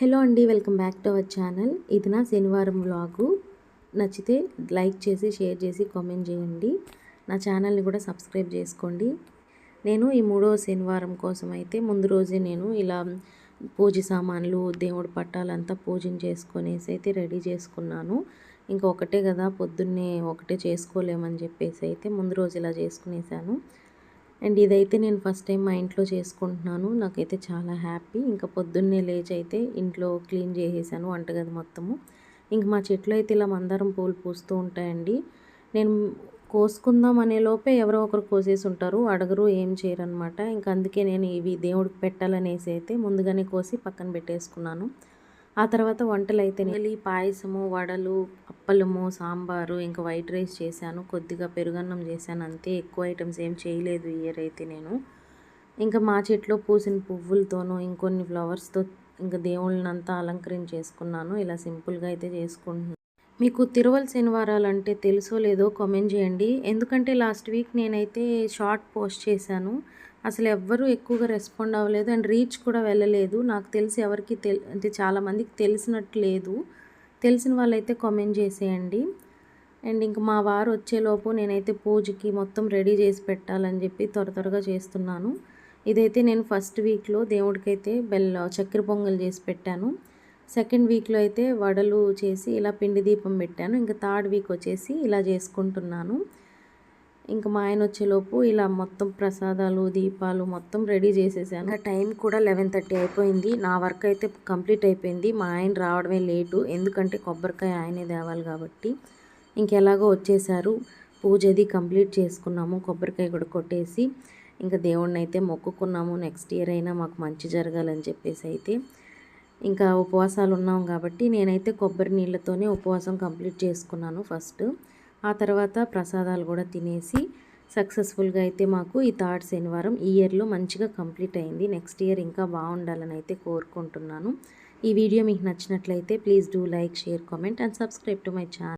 Hello అండి welcome back to our channel. ఇది నా శనివారం వ్లాగు. నచ్చితే లైక్ చేసి షేర్ చేసి కామెంట్ చేయండి. నా ఛానల్ని కూడా సబ్స్క్రైబ్ చేసుకోండి. నేను ఈ మూడో శనివారం కోసం అయితే ముందు రోజే నేను ఇలా పూజ సామాన్లు దేవుడి పట్టాలంతా పూజం చేసుకొనేసి అయితే రెడీ చేసుకున్నాను. ఇంకా ఒకటే కదా పొద్దున్నే ఒకటే చేసుకోలేమని చెప్పేసి అయితే ముందు రోజు ఇలా చేసుకునేసాను. అండ్ ఇదైతే నేను ఫస్ట్ టైం మా ఇంట్లో చేసుకుంటున్నాను. నాకైతే చాలా హ్యాపీ. ఇంకా పొద్దున్నే లేచి అయితే ఇంట్లో క్లీన్ చేసేసాను వంటగది మొత్తము. ఇంక మా చెట్లు అయితే ఇలా మందారం పూలు పూస్తూ ఉంటాయండి. నేను కోసుకుందాం అనే లోపే ఎవరో ఒకరు కోసేసి ఉంటారు. అడగరు ఏం చేయరు అనమాట ఇంకా అందుకే నేను ఇవి దేవుడికి పెట్టాలనేసి అయితే ముందుగానే కోసి పక్కన పెట్టేసుకున్నాను. ఆ తర్వాత వంటలు అయితే పాయసము వడలు అప్పలము సాంబారు ఇంకా వైట్ రైస్ చేశాను. కొద్దిగా పెరుగన్నం చేశాను. అంతే ఎక్కువ ఐటమ్స్ ఏం చేయలేదు ఇయర్ అయితే నేను. ఇంకా మా చెట్లో పూసిన పువ్వులతోనూ ఇంకొన్ని ఫ్లవర్స్తో ఇంకా దేవుళ్ళని అంతా అలంకరించేసుకున్నాను. ఇలా సింపుల్గా అయితే చేసుకుంటున్నాను మీకు తిరువల్ శనివారాలు అంటే తెలుసో లేదో కామెంట్ చేయండి. ఎందుకంటే లాస్ట్ వీక్ నేనైతే షార్ట్ పోస్ట్ చేశాను. అసలు ఎవ్వరూ ఎక్కువగా రెస్పాండ్ అవ్వలేదు. అండ్ రీచ్ కూడా వెళ్ళలేదు. నాకు తెలిసి ఎవరికి తెల్ అంటే చాలామందికి తెలిసినట్టు లేదు. తెలిసిన వాళ్ళైతే కామెంట్ చేసేయండి. అండ్ ఇంక మా వారు వచ్చేలోపు నేనైతే పూజకి మొత్తం రెడీ చేసి పెట్టాలని చెప్పి త్వర త్వరగా చేస్తున్నాను. ఇదైతే నేను ఫస్ట్ వీక్లో దేవుడికైతే బెల్ల చక్కెర పొంగల్ చేసి పెట్టాను. సెకండ్ వీక్లో అయితే వడలు చేసి ఇలా పిండి దీపం పెట్టాను. ఇంకా థర్డ్ వీక్ వచ్చేసి ఇలా చేసుకుంటున్నాను. ఇంకా మా ఆయన వచ్చేలోపు ఇలా మొత్తం ప్రసాదాలు దీపాలు మొత్తం రెడీ చేసేసాను. ఇంకా టైం కూడా లెవెన్ థర్టీ అయిపోయింది. నా వర్క్ అయితే కంప్లీట్ అయిపోయింది. మా ఆయన రావడమే లేటు. ఎందుకంటే కొబ్బరికాయ ఆయనే తేవాలి కాబట్టి. ఇంకెలాగో వచ్చేసారు. పూజ అది కంప్లీట్ చేసుకున్నాము. కొబ్బరికాయ కూడా కొట్టేసి ఇంకా దేవుడిని అయితే మొక్కుకున్నాము. నెక్స్ట్ ఇయర్ అయినా మాకు మంచి జరగాలని చెప్పేసి అయితే. ఇంకా ఉపవాసాలు ఉన్నాం కాబట్టి నేనైతే కొబ్బరి నీళ్ళతోనే ఉపవాసం కంప్లీట్ చేసుకున్నాను ఫస్ట్. ఆ తర్వాత ప్రసాదాలు కూడా తినేసి సక్సెస్ఫుల్గా అయితే మాకు ఈ థర్డ్ శనివారం ఈ ఇయర్లో మంచిగా కంప్లీట్ అయింది. నెక్స్ట్ ఇయర్ ఇంకా బాగుండాలని అయితే కోరుకుంటున్నాను. ఈ వీడియో మీకు నచ్చినట్లయితే please do like share comment and subscribe to my channel.